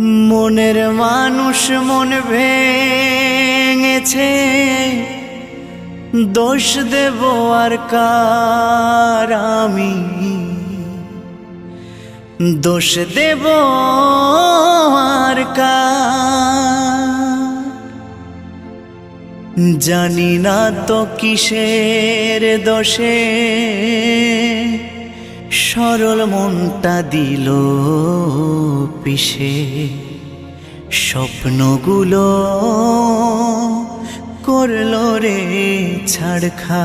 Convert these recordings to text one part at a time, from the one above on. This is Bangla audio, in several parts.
মনের মানুষ মন ভেঙেছে। দোষ দেব আর কার আমি? দোষ দেব আর জানি না তো কিসের দোষে? সরল মনটা দিল পিসে। স্বপ্নগুলো করল রে ছাড়খা।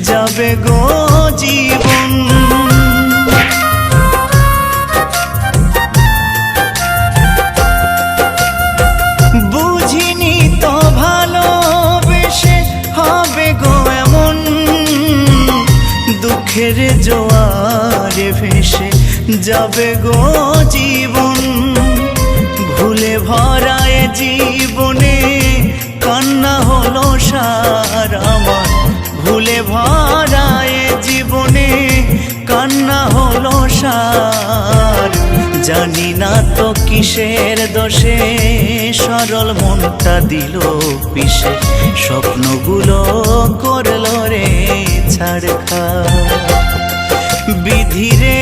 যাবে গো জীবন। বুঝিনি তো ভালোবেসে হবে গো এমন। দুঃখের জোয়ারে ভেসে যাবে গো জীবন। ভুলে ভরায় জীবনে ভরায় জীবনে, কান্না হলো সার। জানি না তো কিসের দোষে, সরল মনটা দিল পিসে। স্বপ্নগুলো করল রে ছাড়খা। বিধিরে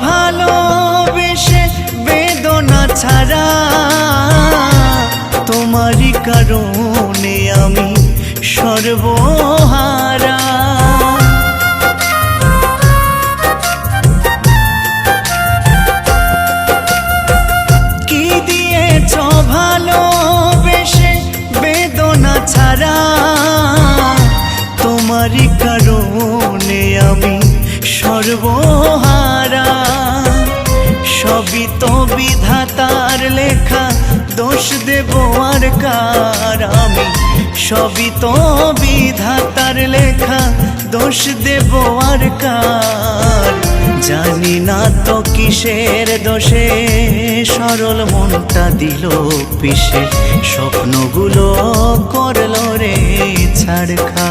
ভালোবেসে বেদনা ছাড়া তোমারই কারণে আমি সর্বহারা। কি দিয়েছ ভালোবেসে বেদনা ছাড়া? তোমারই কারণে আমি সর্বহারা। সবই তো বিধাতার লেখা, দোষ দেব আর কার আমি। সবই তো বিধাতার লেখা, দোষ দেব আর কার। জানি না তো কিসের দোষে, সরল মনটা দিল পিসে। স্বপ্নগুলো করল রে ছাড়খা।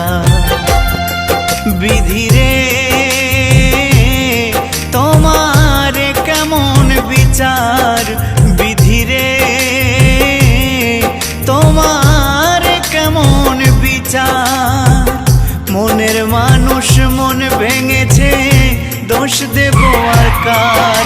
বিধিরে বিচার বিধিরে তোমার কেমন বিচার? মনের মানুষ মন ভেঙেছে দোষ দেব আর কার?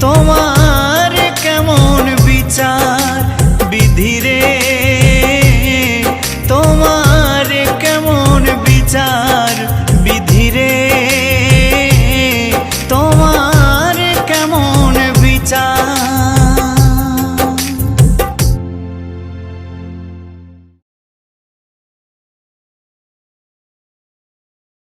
多么